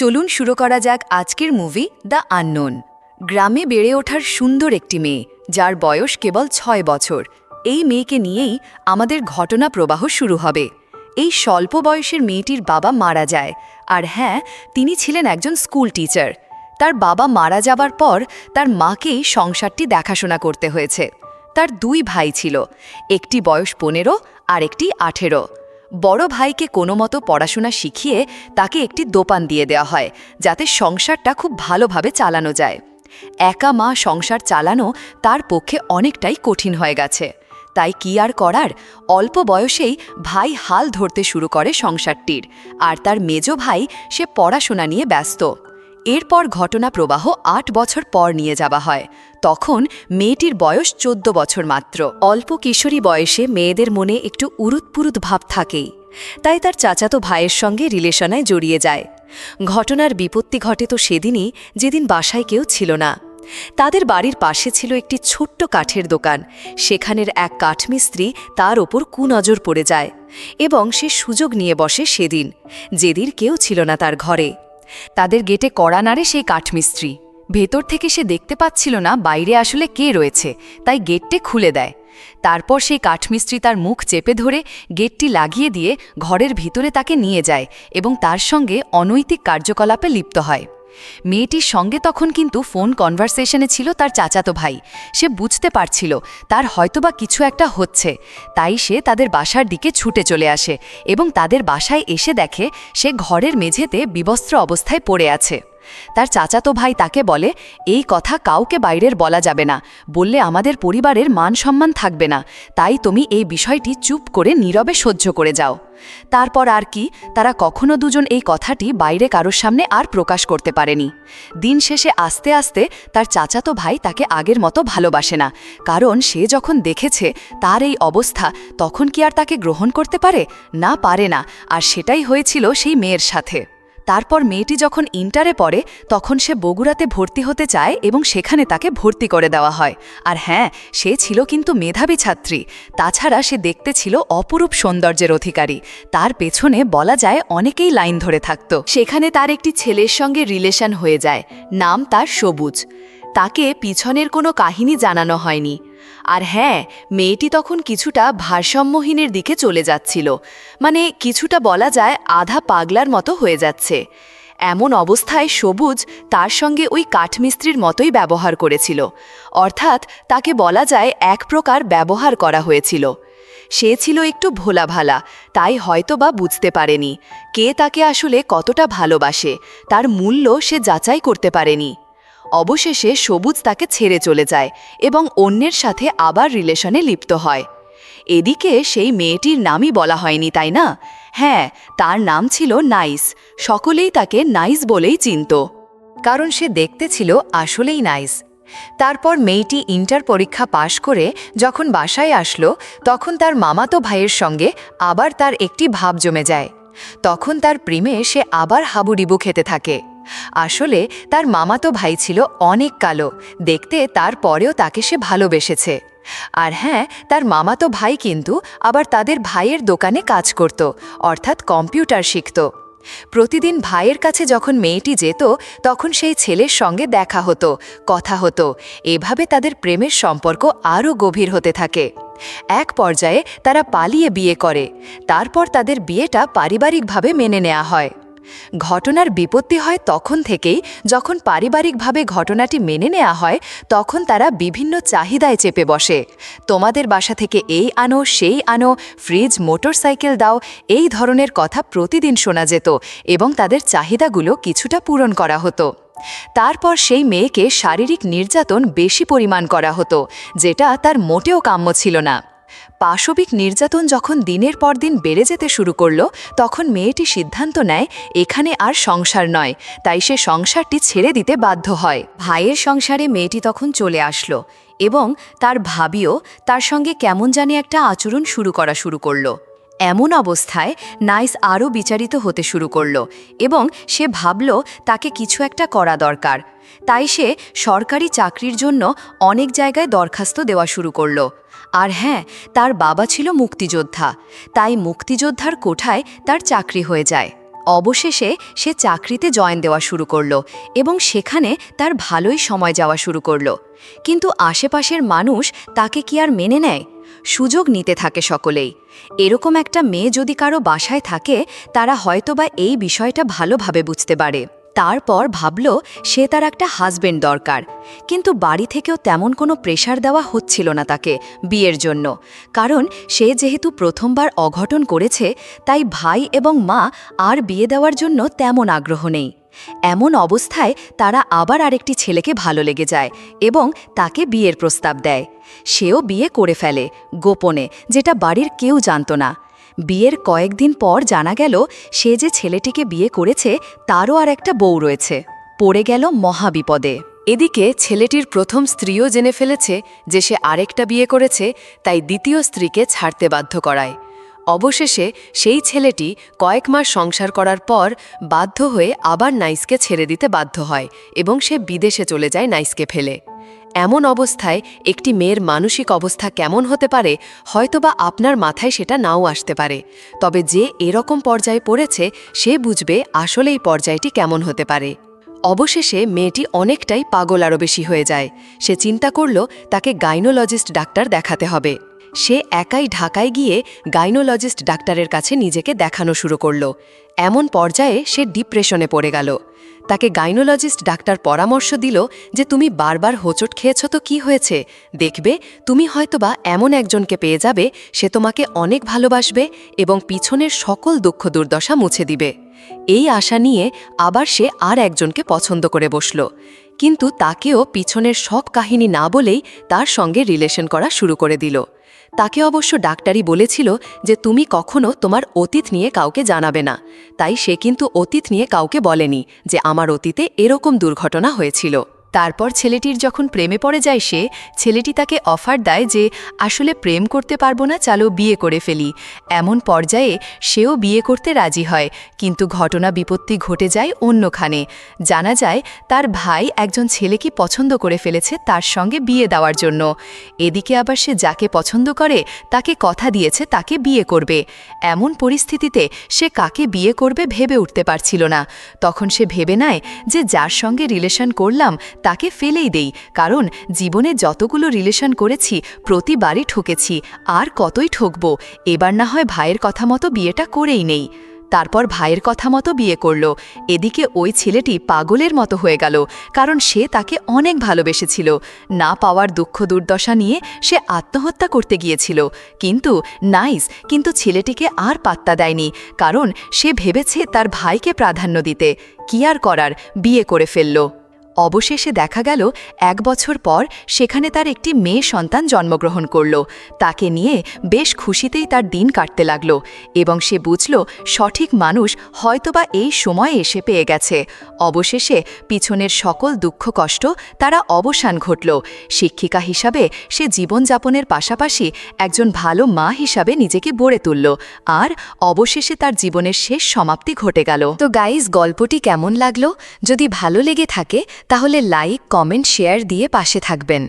চলুন শুরু করা যাক আজকের মুভি দ্য আননোন গ্রামে বেড়ে ওঠার সুন্দর একটি মেয়ে, যার বয়স কেবল ছয় বছর। এই মেয়েকে নিয়েই আমাদের ঘটনা প্রবাহ শুরু হবে। এই স্বল্প বয়সের মেয়েটির বাবা মারা যায়, আর হ্যাঁ তিনি ছিলেন একজন স্কুল টিচার তার বাবা মারা যাবার পর তার মাকেই সংসারটি দেখাশোনা করতে হয়েছে। তার দুই ভাই ছিল, একটি বয়স পনেরো আর একটি আঠেরো। বড় ভাইকে কোনো মতো পড়াশোনা শিখিয়ে তাকে একটি দোপান দিয়ে দেওয়া হয়, যাতে সংসারটা খুব ভালোভাবে চালানো যায়। একা মা সংসার চালানো তার পক্ষে অনেকটাই কঠিন হয়ে গেছে। তাই কি আর করার? অল্প বয়সেই ভাই হাল ধরতে শুরু করে সংসারটির, আর তার মেজ ভাই সে পড়াশোনা নিয়ে ব্যস্ত। এরপর ঘটনা প্রবাহ আট বছর পর নিয়ে যাওয়া হয়। তখন মেয়েটির বয়স চোদ্দ বছর মাত্র। অল্প কিশোরী বয়সে মেয়েদের মনে একটু উরুতপুরুত ভাব থাকেই। তাই তার চাচাতো ভাইয়ের সঙ্গে রিলেশনায় জড়িয়ে যায়। ঘটনার বিপত্তি ঘটে তো সেদিনই, যেদিন বাসায় কেউ ছিল না। তাদের বাড়ির পাশে ছিল একটি ছোট্ট কাঠের দোকান। সেখানের এক কাঠমিস্ত্রি তার ওপর কুনজর পড়ে যায় এবং সে সুযোগ নিয়ে বসে সেদিন, যেদিন কেউ ছিল না তার ঘরে। তাদের গেটে কড়া নাড়ে সেই কাঠমিস্ত্রি। ভেতর থেকে সে দেখতে পাচ্ছিল না বাইরে আসলে কে রয়েছে, তাই গেটটি খুলে দেয়। তারপর সেই কাঠমিস্ত্রি তার মুখ চেপে ধরে গেটটি লাগিয়ে দিয়ে ঘরের ভিতরে তাকে নিয়ে যায় এবং তার সঙ্গে অনৈতিক কার্যকলাপে লিপ্ত হয়। মেয়েটির সঙ্গে তখন কিন্তু ফোন কনভারসেশনে ছিল তার চাচাতো ভাই। সে বুঝতে পারছিল, তার হয়তোবা কিছু একটা হচ্ছে। তাই সে তাদের বাসার দিকে ছুটে চলে আসে এবং তাদের বাসায় এসে দেখে সে ঘরের মেঝেতে বিবস্ত্র অবস্থায় পড়ে আছে। তার চাচাতো ভাই তাকে বলে, এই কথা কাউকে বাইরের বলা যাবে না। বললে আমাদের পরিবারের মান সম্মান থাকবে না। তাই তুমি এই বিষয়টি চুপ করে নীরবে সহ্য করে যাও। তারপর আর কি, তারা কখনো দুজন এই কথাটি বাইরে কারোর সামনে আর প্রকাশ করতে পারেনি। দিন শেষে আস্তে আস্তে তার চাচাতো ভাই তাকে আগের মতো ভালোবাসে না। কারণ সে যখন দেখেছে তার এই অবস্থা, তখন কি আর তাকে গ্রহণ করতে পারে? না পারে না। আর সেটাই হয়েছিল সেই মেয়ের সাথে। তারপর মেয়েটি যখন ইন্টারে পড়ে, তখন সে বগুড়াতে ভর্তি হতে চায় এবং সেখানে তাকে ভর্তি করে দেওয়া হয়। আর হ্যাঁ সে ছিল কিন্তু মেধাবী ছাত্রী। তাছাড়া সে দেখতে ছিল অপরূপ সৌন্দর্যের অধিকারী। তার পেছনে বলা যায় অনেকেই লাইন ধরে থাকত। সেখানে তার একটি ছেলের সঙ্গে রিলেশন হয়ে যায়। নাম তার সবুজ। তাকে পিছনের কোনো কাহিনী জানানো হয়নি। আর হ্যাঁ মেয়েটি তখন কিছুটা ভারসাম্যহীনের দিকে চলে যাচ্ছিল। মানে কিছুটা বলা যায় আধা পাগলার মতো হয়ে যাচ্ছে। এমন অবস্থায় সবুজ তার সঙ্গে ওই কাঠমিস্ত্রির মতোই ব্যবহার করেছিল। অর্থাৎ তাকে বলা যায় এক প্রকার ব্যবহার করা হয়েছিল। সে ছিল একটু ভোলা ভালা তাই হয়তোবা বুঝতে পারেনি। কে তাকে আসলে কতটা ভালোবাসে, তার মূল্য সে যাচাই করতে পারেনি। অবশেষে সবুজ তাকে ছেড়ে চলে যায় এবং অন্যের সাথে আবার রিলেশনে লিপ্ত হয়। এদিকে সেই মেয়েটির নামই বলা হয়নি, তাই না? হ্যাঁ তার নাম ছিল নাইস। সকলেই তাকে নাইস বলেই চিনত। কারণ সে দেখতে ছিল আসলেই নাইস। তারপর মেয়েটি ইন্টার পরীক্ষা পাশ করে যখন বাসায় আসলো, তখন তার মামাতো ভাইয়ের সঙ্গে আবার তার একটি ভাব জমে যায়। তখন তার প্রেমে সে আবার হাবুডিবু খেতে থাকে। আসলে তার মামাতো ভাই ছিল অনেক কালো। দেখতে তার পরেও তাকে সে ভালোবেসেছে। আর হ্যাঁ তার মামাতো ভাই কিন্তু আবার তাদের ভাইয়ের দোকানে কাজ করত, অর্থাৎ কম্পিউটার শিখত। প্রতিদিন ভাইয়ের কাছে যখন মেয়েটি যেত, তখন সেই ছেলের সঙ্গে দেখা হতো, কথা হতো। এভাবে তাদের প্রেমের সম্পর্ক আরও গভীর হতে থাকে। এক পর্যায়ে তারা পালিয়ে বিয়ে করে। তারপর তাদের বিয়েটা পারিবারিকভাবে মেনে নেওয়া হয়। ঘটনার বিপত্তি হয় তখন থেকেই, যখন পারিবারিকভাবে ঘটনাটি মেনে নেওয়া হয়, তখন তারা বিভিন্ন চাহিদায় চেপে বসে। তোমাদের বাসা থেকে এই আনো, সেই আনো, ফ্রিজ, মোটরসাইকেল দাও, এই ধরনের কথা প্রতিদিন শোনা যেত এবং তাদের চাহিদাগুলো কিছুটা পূরণ করা হতো। তারপর সেই মেয়েকে শারীরিক নির্যাতন বেশি পরিমাণ করা হতো, যেটা তার মোটেও কাম্য ছিল না। পাশবিক নির্যাতন যখন দিনের পর দিন বেড়ে যেতে শুরু করল, তখন মেয়েটি সিদ্ধান্ত নেয়, এখানে আর সংসার নয়। তাই সে সংসারটি ছেড়ে দিতে বাধ্য হয়। ভাইয়ের সংসারে মেয়েটি তখন চলে আসলো এবং তার ভাবিও তার সঙ্গে কেমন জানি একটা আচরণ শুরু করা শুরু করল। এমন অবস্থায় নাইস আরও বিচারিত হতে শুরু করল এবং সে ভাবল তাকে কিছু একটা করা দরকার। তাই সে সরকারি চাকরির জন্য অনেক জায়গায় দরখাস্ত দেওয়া শুরু করল। আর হ্যাঁ তার বাবা ছিল মুক্তিযোদ্ধা, তাই মুক্তিযোদ্ধার কোঠায় তার চাকরি হয়ে যায়। অবশেষে সে চাকরিতে জয়েন দেওয়া শুরু করল এবং সেখানে তার ভালোই সময় যাওয়া শুরু করল। কিন্তু আশেপাশের মানুষ তাকে কি আর মেনে নেয়? সুযোগ নিতে থাকে সকলেই। এরকম একটা মেয়ে যদি কারও বাসায় থাকে, তারা হয়তোবা এই বিষয়টা ভালোভাবে বুঝতে পারে। তারপর ভাবল সে তার একটা হাজবেন্ড দরকার। কিন্তু বাড়ি থেকেও তেমন কোনো প্রেশার দেওয়া হচ্ছিল না তাকে বিয়ের জন্য। কারণ সে যেহেতু প্রথমবার অঘটন করেছে, তাই ভাই এবং মা আর বিয়ে দেওয়ার জন্য তেমন আগ্রহ নেই। এমন অবস্থায় তারা আবার আরেকটি ছেলেকে ভালো লেগে যায় এবং তাকে বিয়ের প্রস্তাব দেয়। সেও বিয়ে করে ফেলে গোপনে, যেটা বাড়ির কেউ জানত না। বিয়ের কয়েকদিন পর জানা গেল, সে যে ছেলেটিকে বিয়ে করেছে, তারও আর একটা বউ রয়েছে। পড়ে গেল মহাবিপদে। এদিকে ছেলেটির প্রথম স্ত্রীও জেনে ফেলেছে যে সে আরেকটা বিয়ে করেছে, তাই দ্বিতীয় স্ত্রীকে ছাড়তে বাধ্য করায়। অবশেষে সেই ছেলেটি কয়েক মাস সংসার করার পর বাধ্য হয়ে আবার নাইসকে ছেড়ে দিতে বাধ্য হয় এবং সে বিদেশে চলে যায় নাইসকে ফেলে। এমন অবস্থায় একটি মেয়ের মানসিক অবস্থা কেমন হতে পারে, হয়তোবা আপনার মাথায় সেটা নাও আসতে পারে। তবে যে এরকম পর্যায়ে পড়েছে, সে বুঝবে আসলে এই পর্যায়টি কেমন হতে পারে। অবশেষে মেয়েটি অনেকটাই পাগল আরও বেশি হয়ে যায়। সে চিন্তা করল, তাকে গাইনোলজিস্ট ডাক্তার দেখাতে হবে। সে একাই ঢাকায় গিয়ে গাইনোলজিস্ট ডাক্তারের কাছে নিজেকে দেখানো শুরু করল। এমন পর্যায়ে সে ডিপ্রেশনে পড়ে গেল। তাকে গাইনোলজিস্ট ডাক্তার পরামর্শ দিল যে, তুমি বারবার হোঁচট খেয়েছ তো কি হয়েছে? দেখবে, তুমি হয়তোবা এমন একজনকে পেয়ে যাবে, সে তোমাকে অনেক ভালোবাসবে এবং পিছনের সকল দুঃখ দুর্দশা মুছে দিবে। এই আশা নিয়ে আবার সে আর একজনকে পছন্দ করে বসল। কিন্তু তাকেও পিছনের সব কাহিনী না বলেই তার সঙ্গে রিলেশন করা শুরু করে দিল। তাকে অবশ্য ডাক্তারি বলেছিল যে তুমি কখনো তোমার অতীত নিয়ে কাউকে জানাবে না। তাই সে কিন্তু অতীত নিয়ে কাউকে বলেনি যে আমার অতীতে এরকম দুর্ঘটনা হয়েছিল। তারপর ছেলেটির যখন প্রেমে পড়ে যায় সে, ছেলেটি তাকে অফার দেয় যে, আসলে প্রেম করতে পারব না, চালো বিয়ে করে ফেলি। এমন পর্যায়ে সেও বিয়ে করতে রাজি হয়, কিন্তু ঘটনা বিপত্তি ঘটে যায় অন্যখানে। জানা যায়, তার ভাই একজন ছেলেকে পছন্দ করে ফেলেছে তার সঙ্গে বিয়ে দেওয়ার জন্য। এদিকে আবার সে যাকে পছন্দ করে, তাকে কথা দিয়েছে তাকে বিয়ে করবে। এমন পরিস্থিতিতে সে কাকে বিয়ে করবে ভেবে উঠতে পারছিল না। তখন সে ভেবে নেয় যে, যার সঙ্গে রিলেশন করলাম তাকে ফেলেই দেই, কারণ জীবনে যতগুলো রিলেশন করেছি, প্রতিবারই ঠকেছি, আর কতই ঠকব, এবার না হয় ভাইয়ের কথা মতো বিয়েটা করেই নেই। তারপর ভাইয়ের কথা মতো বিয়ে করল, এদিকে ওই ছেলেটি পাগলের মতো হয়ে গেল, কারণ সে তাকে অনেক ভালোবেসেছিল। না পাওয়ার দুঃখ দুর্দশা নিয়ে সে আত্মহত্যা করতে গিয়েছিল। কিন্তু, নাইস, কিন্তু ছেলেটিকে আর পাত্তা দেয়নি, কারণ সে ভেবেছে তার ভাইকে প্রাধান্য দিতে। কি আর করার, বিয়ে করে ফেলল। অবশেষে দেখা গেল, এক বছর পর সেখানে তার একটি মেয়ে সন্তান জন্মগ্রহণ করল। তাকে নিয়ে বেশ খুশিতেই তার দিন কাটতে লাগল এবং সে বুঝল, সঠিক মানুষ হয়তোবা এই সময়ে এসে পেয়ে গেছে। অবশেষে পিছনের সকল দুঃখ কষ্ট তারা অবসান ঘটল। শিক্ষিকা হিসাবে সে জীবনযাপনের পাশাপাশি একজন ভালো মা হিসাবে নিজেকে গড়ে তুলল। আর অবশেষে তার জীবনের শেষ সমাপ্তি ঘটে গেল। তো গাইজ গল্পটি কেমন লাগল? যদি ভালো লেগে থাকে তাহলে লাইক কমেন্ট শেয়ার দিয়ে পাশে থাকবেন।